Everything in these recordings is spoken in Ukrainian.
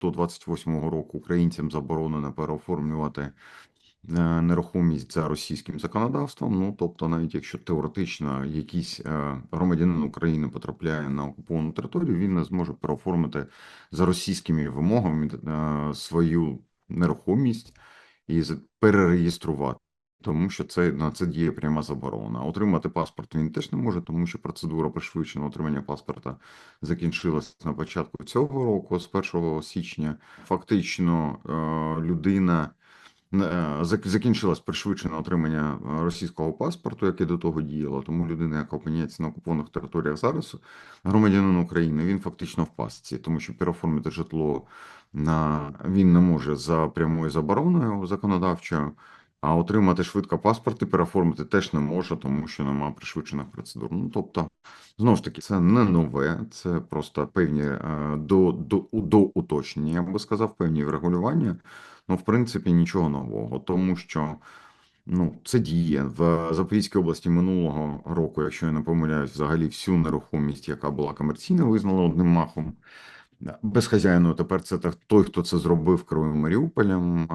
до 28-го року українцям заборонено переоформлювати е, нерухомість за російським законодавством. Ну тобто, навіть якщо теоретично якийсь е, громадянин України потрапляє на окуповану територію, він не зможе переоформити за російськими вимогами е, свою нерухомість і перереєструвати. Тому що це на це діє пряма заборона. Отримати паспорт він теж не може, тому що процедура пришвидшеного отримання паспорта закінчилась на початку цього року, з 1 січня. Фактично, е, людина е, зак- закінчилось пришвидшене отримання е, російського паспорту, яке до того діяло. Тому людина, яка опиняється на окупованих територіях зараз, громадянин України, він фактично в пастці, тому що переоформити житло на він не може за прямою забороною законодавчою. А отримати швидко паспорт і переоформити теж не може, тому що немає пришвидшених процедур. Ну тобто, знову ж таки, це не нове, це просто певні е, до, до, до уточнення, я би сказав, певні врегулювання. Ну, в принципі, нічого нового, тому що ну, це діє в Запорізькій області минулого року, якщо я не помиляюсь, взагалі всю нерухомість, яка була комерційна, визнала одним махом. Безхазяйною тепер це той, хто це зробив Кривим Маріуполем,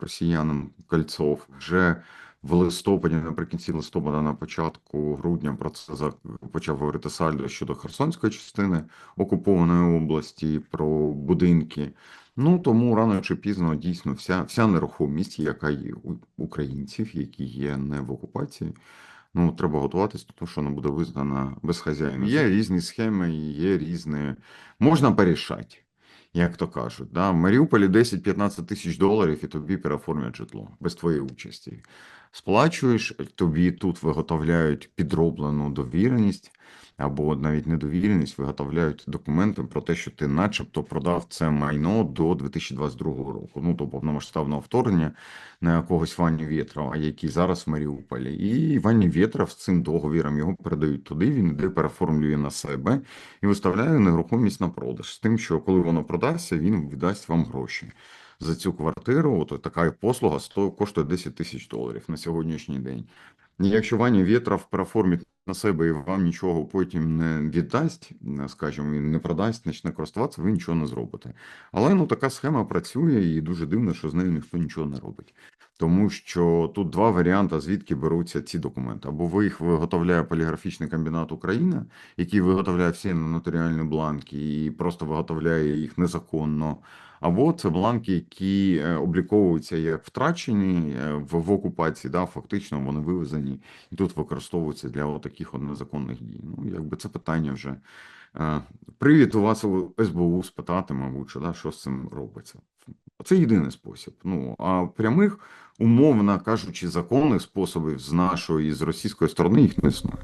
росіянам Кольцов. Вже в листопаді, наприкінці листопада, на початку грудня про це почав говорити Сальдо щодо Херсонської частини окупованої області, про будинки. Ну тому рано чи пізно дійсно вся, вся нерухомість, яка є українців, які є не в окупації. Ну, треба готуватися до того, що вона буде визнана безхазяйною. Є різні схеми, є різні. Можна порішати, як то кажуть. Да? В Маріуполі 10-15 тисяч доларів і тобі переоформлять житло без твоєї участі. Сплачуєш, тобі тут виготовляють підроблену довіреність або навіть недовіреність, виготовляють документи про те, що ти начебто продав це майно до 2022 року. Ну, до повномасштабного вторгнення на якогось Ваню Вєтрова, який зараз в Маріуполі. І Вані Вєтров з цим договіром його передають туди, він іде переоформлює на себе і виставляє нерухомість на продаж. З тим, що коли воно продасться, він віддасть вам гроші. За цю квартиру, от така послуга сто- коштує 10 тисяч доларів на сьогоднішній день. І якщо Ваня Вєтров переоформить на себе і вам нічого потім не віддасть, скажімо, і не продасть, почне користуватися, ви нічого не зробите. Але ну така схема працює, і дуже дивно, що з нею ніхто нічого не робить. Тому що тут два варіанти, звідки беруться ці документи. Або ви їх виготовляє поліграфічний комбінат Україна, який виготовляє всі нотаріальні бланки і просто виготовляє їх незаконно. Або це бланки, які е, обліковуються як втрачені е, в, в окупації, да, фактично вони вивезені і тут використовуються для отаких от незаконних дій. Ну, якби це питання вже. е, Привід у вас у СБУ спитати, мабуть, да, що з цим робиться. Це єдиний спосіб. Ну а прямих, умовно кажучи, законних способів з нашої і з російської сторони їх не існує.